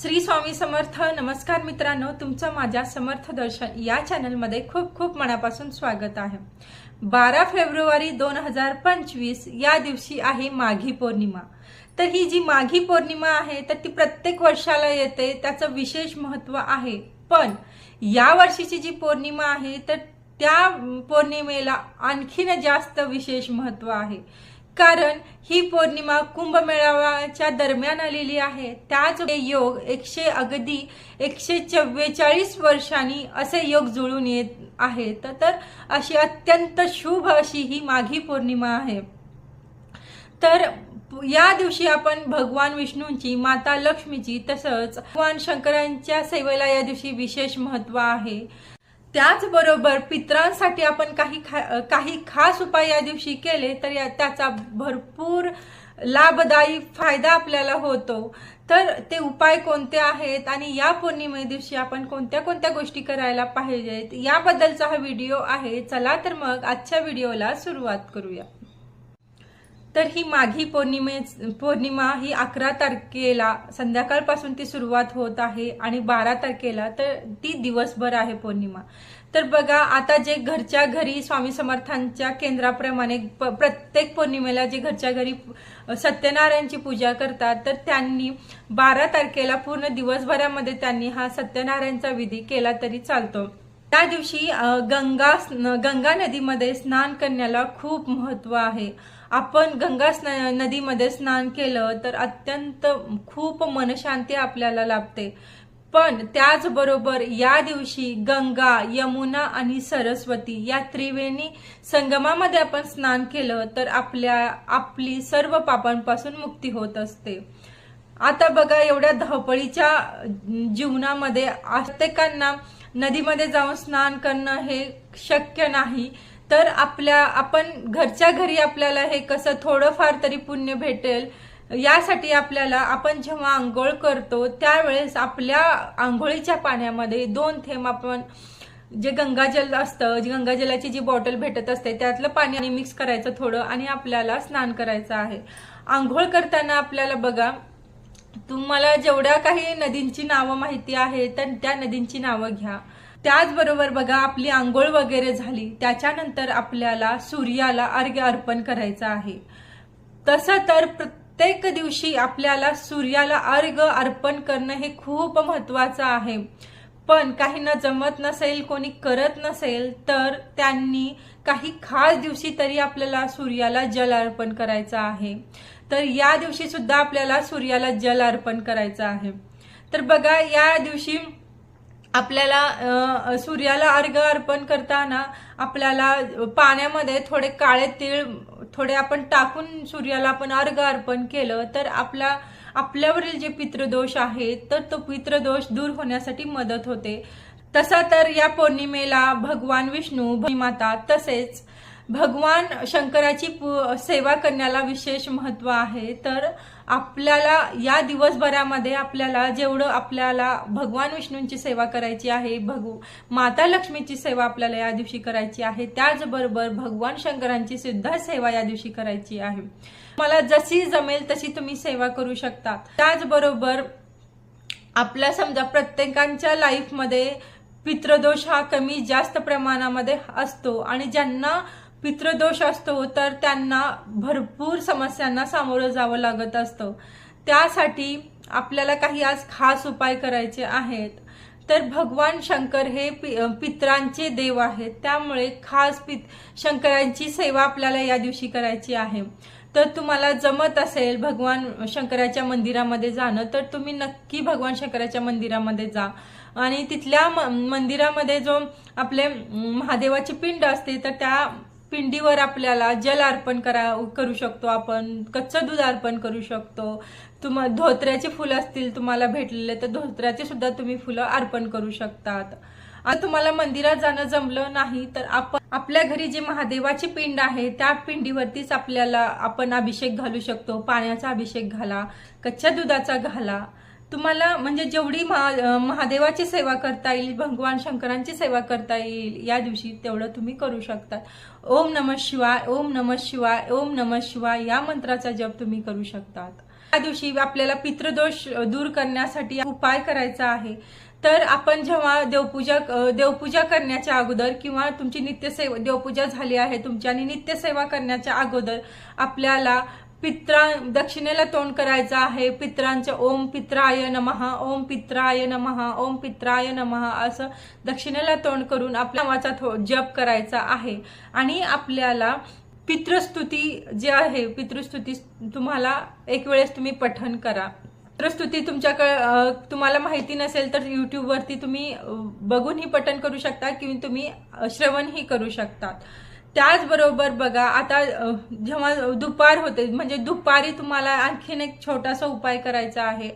श्री स्वामी समर्थ नमस्कार मित्रांनो तुमचं माझ्या समर्थ दर्शन या चॅनलमध्ये खूप खूप मनापासून स्वागत आहे. बारा फेब्रुवारी दोन हजार पंचवीस या दिवशी आहे माघी पौर्णिमा. तर ही जी माघी पौर्णिमा आहे तर ती प्रत्येक वर्षाला येते त्याचं विशेष महत्त्व आहे. पण या वर्षीची जी पौर्णिमा आहे तर त्या पौर्णिमेला आणखीन जास्त विशेष महत्त्व आहे. कारण ही पौर्णिमा कुंभमेळाव्याच्या दरम्यान आलेली आहे. त्याच योग एकशे अगदी एकशे चव्वेचाळीस वर्षांनी असे योग जुळून येत आहेत. तर अशी अत्यंत शुभ अशी ही माघी पौर्णिमा आहे. तर या दिवशी आपण भगवान विष्णूंची माता लक्ष्मीची तसंच भगवान शंकरांच्या सेवेला या दिवशी विशेष महत्त्व आहे. त्याचबरोबर पित्रांसाठी आपण काही खा काही खास उपाय या दिवशी केले तर या त्याचा भरपूर लाभदायी फायदा आपल्याला होतो. तर ते उपाय कोणते आहेत आणि या पौर्णिमे दिवशी आपण कोणत्या कोणत्या गोष्टी करायला पाहिजेत? याबद्दलचा हा व्हिडिओ आहे. चला तर मग आजच्या व्हिडिओला सुरुवात करूया. तर ही माघी पौर्णिमे पौर्णिमा ही अकरा तारखेला संध्याकाळपासून ती सुरुवात होत आहे आणि बारा तारखेला तर ती दिवसभर आहे पौर्णिमा. तर बघा आता जे घरच्या घरी स्वामी समर्थांच्या केंद्राप्रमाणे प- प्रत्येक पौर्णिमेला जे घरच्या घरी सत्यनारायणची पूजा करतात तर त्यांनी बारा तारखेला पूर्ण दिवसभरामध्ये त्यांनी हा सत्यनारायणचा विधी केला तरी चालतो. त्या दिवशी गंगा गंगा नदीमध्ये स्नान करण्याला खूप महत्त्व आहे. आपण गंगा नदीमध्ये स्नान केलं तर अत्यंत खूप मनशांती आपल्याला लाभते. पण त्याचबरोबर या दिवशी गंगा यमुना आणि सरस्वती या त्रिवेणी संगमामध्ये आपण स्नान केलं तर आपल्या आपली सर्व पापांपासून मुक्ती होत असते. आता बघा एवढ्या धावपळीच्या जीवनामध्ये प्रत्येकांना नदीमध्ये जाऊन स्नान करणं हे शक्य नाही. तर आपल्या आपण घरच्या घरी आपल्याला हे कसं थोडंफार तरी पुण्य भेटेल यासाठी आपल्याला आपण जेव्हा आंघोळ करतो त्यावेळेस आपल्या आंघोळीच्या पाण्यामध्ये दोन थेंब आपण जे गंगाजल असतं जी गंगाजलाची जी बॉटल भेटत असते त्यातलं पाणी आणि मिक्स करायचं थोडं आणि आपल्याला स्नान करायचं आहे. आंघोळ करताना आपल्याला बघा तुम्हाला जेवढ्या काही नदींची नावं माहिती आहे तर त्या नदींची नावं घ्या. त्याचबरोबर बघा आपली आंघोळ वगैरे झाली त्याच्यानंतर आपल्याला सूर्याला अर्घ्य अर्पण करायचं आहे. तसं तर प्रत्येक दिवशी आपल्याला सूर्याला अर्घ अर्पण करणं हे खूप महत्वाचं आहे. पण काहींना जमत नसेल कोणी करत नसेल तर त्यांनी काही खास दिवशी तरी आपल्याला सूर्याला जल अर्पण करायचं आहे. तर या दिवशी सुद्धा आपल्याला सूर्याला जल अर्पण करायचं आहे. तर बघा या दिवशी आपल्याला सूर्याला अर्घ अर्पण करताना आपल्याला पाण्यामध्ये थोडे काळे तीळ थोडे आपण टाकून सूर्याला आपण अर्घ अर्पण केलं तर आपला आपल्यावरील जे पितृदोष आहे तर तो पितृदोष दूर होण्यासाठी मदत होते. तसा तर या पौर्णिमेला भगवान विष्णू माता तसेच भगवान शंकराची पू- सेवा करण्याला विशेष महत्त्व आहे. तर आपल्याला या दिवसभरामध्ये आपल्याला जेवढं आपल्याला भगवान विष्णूंची सेवा करायची आहे भगव माता लक्ष्मीची सेवा आपल्याला या दिवशी करायची आहे त्याचबरोबर भगवान शंकरांची सुद्धा सेवा या दिवशी करायची आहे. मला जशी जमेल तशी तुम्ही सेवा करू शकता. त्याचबरोबर आपल्या समजा प्रत्येकांच्या लाईफमध्ये पितृदोष हा कमी जास्त प्रमाणामध्ये असतो आणि ज्यांना पितृदोष असतो तर त्यांना भरपूर समस्यांना सामोरं जावं लागत असतं. त्यासाठी आपल्याला काही आज खास उपाय करायचे आहेत. तर भगवान शंकर हे पि- पित्रांचे देव आहेत. त्यामुळे खास पित शंकरांची सेवा आपल्याला या दिवशी करायची आहे. तर तुम्हाला जमत असेल भगवान शंकराच्या मंदिरामध्ये जाणं तर तुम्ही नक्की भगवान शंकराच्या मंदिरामध्ये जा. आणि तिथल्या म- मंदिरामध्ये जो आपले महादेवाचे महादेवाची पिंड असते तर त्या पिंडीवर आपल्याला जल अर्पण करा करू शकतो आपण कच्चं दूध अर्पण करू शकतो. तुम्हा धोत्र्याची फुलं असतील तुम्हाला भेटलेले तर धोत्र्याचे सुद्धा तुम्ही फुलं अर्पण करू शकतात. आता तुम्हाला मंदिरात जाणं जमलं नाही तर आपण आपल्या घरी जे महादेवाची पिंड आहे त्या पिंडीवरतीच आपल्याला आपण अभिषेक घालू शकतो. पाण्याचा अभिषेक घाला कच्च्या दुधाचा घाला. तुम्हाला म्हणजे जेवढी महा- महादेवाची सेवा करता येईल भगवान शंकरांची सेवा करता येईल या दिवशी तेवढं तुम्ही करू शकता. ओम नम शिवाय ओम नम शिवाय ओम नम शिवाय या मंत्राचा जप तुम्ही करू शकतात. या दिवशी आपल्याला पितृदोष दूर करण्यासाठी उपाय करायचा आहे. तर आपण जेव्हा देवपूजा देवपूजा करण्याच्या अगोदर किंवा तुमची नित्यसेवा देवपूजा झाली आहे तुमची आणि नित्यसेवा करण्याच्या अगोदर आपल्याला पित्रा दक्षिणेला तोंड करायचं आहे. पित्रांचं ओम पित्राय नमः ओम पित्राय नमः ओम पित्राय नमः असं दक्षिणेला तोंड करून आपल्या नावाचा थो जप करायचा आहे. आणि आपल्याला पितृस्तुती जे आहे पितृस्तुती तुम्हाला एक वेळेस तुम्ही पठन करा. पितृस्तुती तुमच्याकडे तुम्हाला माहिती नसेल तर युट्यूबवरती तुम्ही बघूनही पठन करू शकता किंवा तुम्ही श्रवणही करू शकतात. त्याचबरोबर बघा आता जेव्हा दुपार होते म्हणजे दुपारी तुम्हाला आणखीन एक छोटासा उपाय करायचा आहे.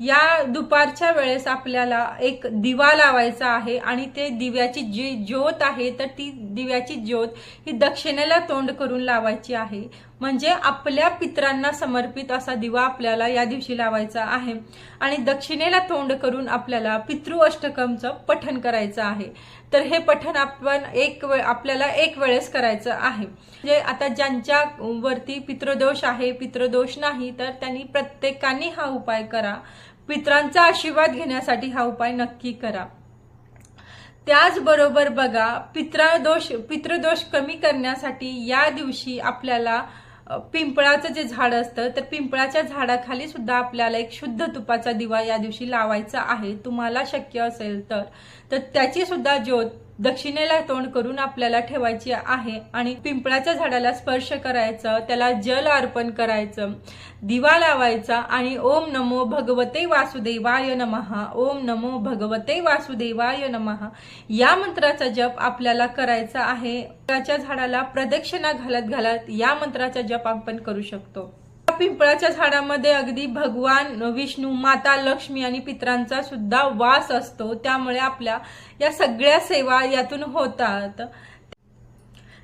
या दुपारच्या वेळेस आपल्याला एक दिवा लावायचा आहे आणि ते दिव्याची जी ज्योत आहे तर ती दिव्याची ज्योत ही दक्षिणेला तोंड करून लावायची आहे. म्हणजे आपल्या पित्रांना समर्पित असा दिवा आपल्याला या दिवशी लावायचा आहे. आणि दक्षिणेला तोंड करून आपल्याला पितृ अष्टकमचं पठण करायचं आहे. तर हे पठण आपण एक वेळ आपल्याला एक वेळेस करायचं आहे. म्हणजे आता ज्यांच्या वरती पितृदोष आहे पितृदोष नाही तर त्यांनी प्रत्येकाने हा उपाय करा. पित्रांचा आशीर्वाद घेण्यासाठी हा उपाय नक्की करा. त्याचबरोबर बघा पित्रादोष पितृदोष कमी करण्यासाठी या दिवशी आपल्याला पिंपळाचं जे झाड असतं तर पिंपळाच्या झाडाखाली सुद्धा आपल्याला एक शुद्ध तुपाचा दिवा या दिवशी लावायचा आहे. तुम्हाला शक्य असेल तर. तर त्याची सुद्धा ज्योत दक्षिणेला तोंड करून आपल्याला ठेवायची आहे आणि पिंपळाच्या झाडाला स्पर्श करायचं त्याला जल अर्पण करायचं. दिवा लावायचा आणि ओम नमो भगवते वासुदेवाय नमहा ओम नमो भगवते वासुदेवाय नमहा या मंत्राचा जप आपल्याला करायचा आहे. पिंपळाच्या झाडाला प्रदक्षिणा घालत घालत या मंत्राचा जप आपण करू शकतो. पिंपळाच्या झाडामध्ये अगदी भगवान विष्णू माता लक्ष्मी आणि पित्रांचा सुद्धा वास असतो. त्यामुळे आपल्या या सगळ्या सेवा यातून होतात.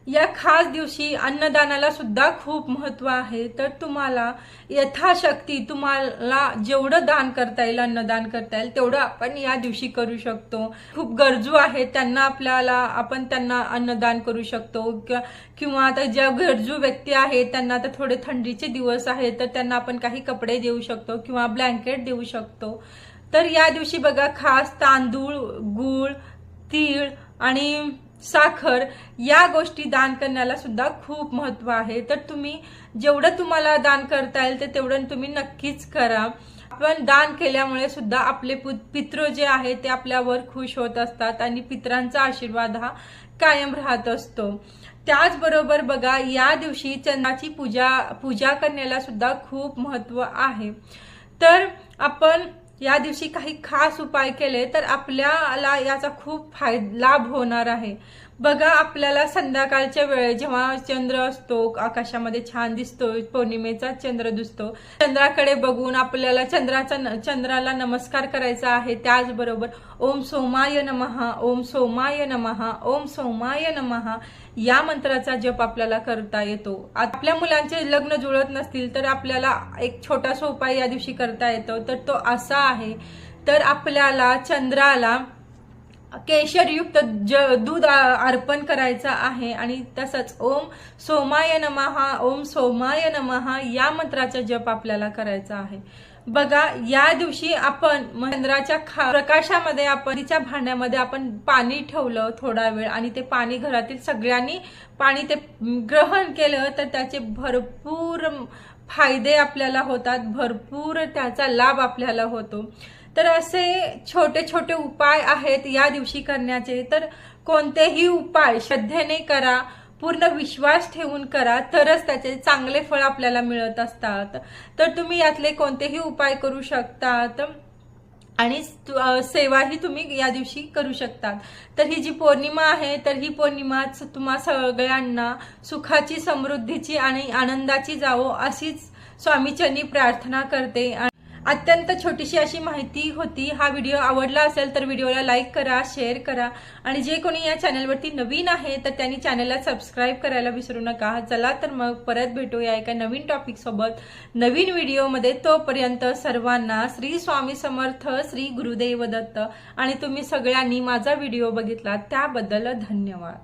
या खास दिवशी अन्नदानाला सुद्धा खूप महत्त्व आहे. तर तुम्हाला यथाशक्ती तुम्हाला जेवढं दान करता येईल अन्नदान करता येईल तेवढं आपण या दिवशी करू शकतो. खूप गरजू आहेत त्यांना आपल्याला आपण त्यांना अन्नदान करू शकतो. किंवा किंवा आता ज्या गरजू व्यक्ती आहेत त्यांना आता थोडे थंडीचे दिवस आहेत तर त्यांना आपण काही कपडे देऊ शकतो किंवा ब्लँकेट देऊ शकतो. तर या दिवशी बघा खास तांदूळ गूळ तीळ आणि साखर या गोष्टी दान करण्याला सुद्धा खूप महत्त्व आहे. तर तुम्ही जेवढं तुम्हाला दान करता येईल ते तेवढं तुम्ही नक्कीच करा. आपण दान केल्यामुळे सुद्धा आपले पित्र पितृ जे आहे ते आपल्यावर खुश होत असतात आणि पित्रांचा आशीर्वाद हा कायम राहत असतो. त्याचबरोबर बघा या दिवशी चंद्राची पूजा पूजा करण्याला सुद्धा खूप महत्त्व आहे. तर आपण या दिवशी काही खास उपाय केले तर आपल्याला याचा खूप फायदा लाभ होणार आहे. बघा आपल्याला संध्याकाळच्या वेळे जेव्हा चंद्र असतो आकाशामध्ये छान दिसतो पौर्णिमेचा चंद्र दिसतो चंद्राकडे बघून आपल्याला चंद्राचा चंद्राला नमस्कार करायचा आहे त्याचबरोबर ओम सोमाय नमहा ओम सोमाय नमहा ओम सोमाय नमहा या मंत्राचा जप आपल्याला करता येतो. आपल्या मुलांचे लग्न जुळत नसतील तर आपल्याला एक छोटासा उपाय या दिवशी करता येतो तर तो असा आहे तर आपल्याला चंद्राला केशरयुक्त ज दूध अर्पण करायचं आहे आणि तसंच ओम सोमाय नमहा ओम सोमाय नमहा या मंत्राचा जप आपल्याला करायचा आहे. बघा या दिवशी आपण चंद्राच्या खा प्रकाशामध्ये आपण तिच्या भांड्यामध्ये आपण पाणी ठेवलं थोडा वेळ आणि ते पाणी घरातील सगळ्यांनी पाणी ते ग्रहण केलं तर त्याचे भरपूर फायदे आपल्याला होतात भरपूर त्याचा लाभ आपल्याला होतो. तर असे छोटे छोटे उपाय आहेत या दिवशी करण्याचे. तर कोणतेही उपाय श्रद्धेने करा पूर्ण विश्वास ठेवून करा तरच त्याचे चांगले फळ आपल्याला मिळत असतात. तर तुम्ही यातले कोणतेही उपाय करू शकतात आणि सेवाही तुम्ही या दिवशी करू शकतात. तर ही जी पौर्णिमा आहे तर ही पौर्णिमा तुम्हा सगळ्यांना सुखाची समृद्धीची आणि आनंदाची जावो अशीच स्वामीचरणी प्रार्थना करते. अत्यंत छोटीशी अशी माहिती होती. हा व्हिडिओ आवडला असेल तर व्हिडिओला लाईक करा शेअर करा. आणि जे कोणी या चॅनलवरती नवीन आहे तर त्यांनी चॅनलला सबस्क्राईब करायला विसरू नका. चला तर मग परत भेटूया एका नवीन टॉपिकसोबत नवीन व्हिडिओमध्ये तोपर्यंत सर्वांना श्री स्वामी समर्थ श्री गुरुदेव दत्त. आणि तुम्ही सगळ्यांनी माझा व्हिडिओ बघितला त्याबद्दल धन्यवाद.